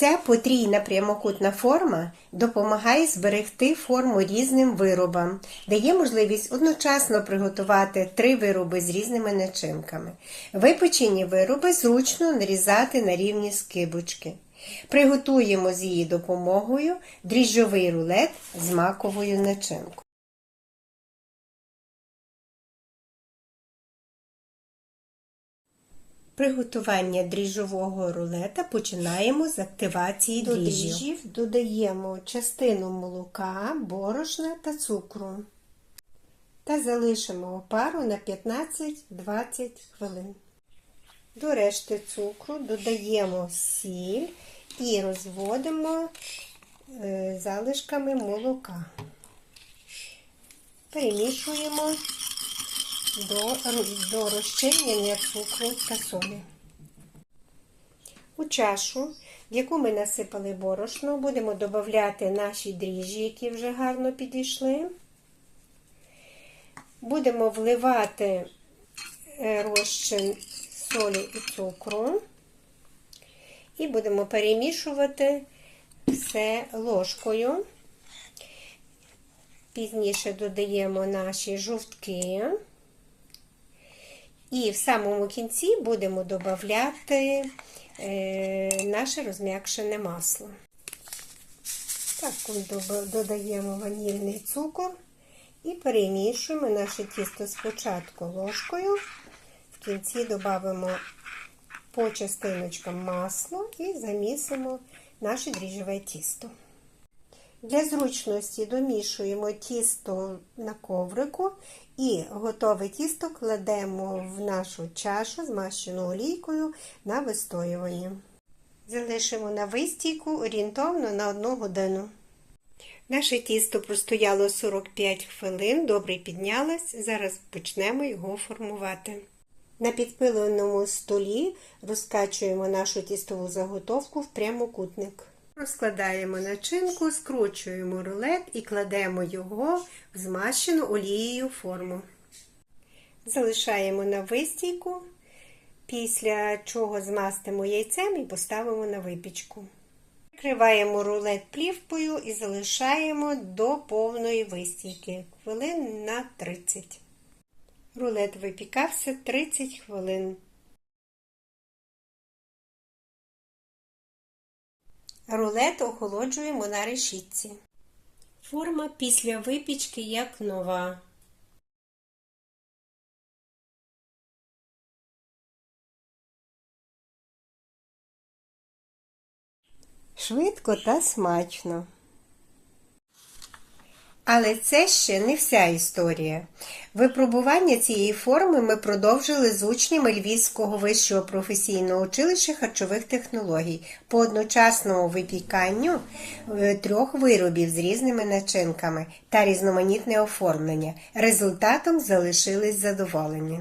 Ця потрійна прямокутна форма допомагає зберегти форму різним виробам, дає можливість одночасно приготувати три вироби з різними начинками. Випечені вироби зручно нарізати на рівні скибочки. Приготуємо з її допомогою дріжджовий рулет з маковою начинкою. Приготування дріжджового рулета починаємо з активації До дріжджів. дріжджів додаємо частину молока, борошна та цукру. Та залишимо опару на 15-20 хвилин. До решти цукру додаємо сіль і розводимо е, залишками молока. Перемішуємо до, до розчинення цукру та солі. У чашу, в яку ми насипали борошно, будемо додати наші дріжджі, які вже гарно підійшли. Будемо вливати е, розчин солі і цукру. І будемо перемішувати все ложкою. Пізніше додаємо наші жовтки. І в самому кінці будемо додати е, наше розм'якшене масло. Так, додаємо ванільний цукор і перемішуємо наше тісто спочатку ложкою, в кінці додамо по частиночкам масло і замісимо наше дріжджове тісто. Для зручності домішуємо тісто на коврику і готове тісто кладемо в нашу чашу, змащену олійкою на вистоювання. Залишимо на вистійку орієнтовно на 1 годину. Наше тісто простояло 45 хвилин, добре піднялось. Зараз почнемо його формувати. На підпиленому столі розкачуємо нашу тістову заготовку в прямокутник. Розкладаємо начинку, скручуємо рулет і кладемо його в змащену олією форму. Залишаємо на вистійку, після чого змастимо яйцем і поставимо на випічку. Прикриваємо рулет плівкою і залишаємо до повної вистійки хвилин на 30. Рулет випікався 30 хвилин. Рулет охолоджуємо на решітці. Форма після випічки як нова. Швидко та смачно. Але це ще не вся історія. Випробування цієї форми ми продовжили з учнями Львівського вищого професійного училища харчових технологій по одночасному випіканню е, трьох виробів з різними начинками та різноманітне оформлення. Результатом залишились задоволені.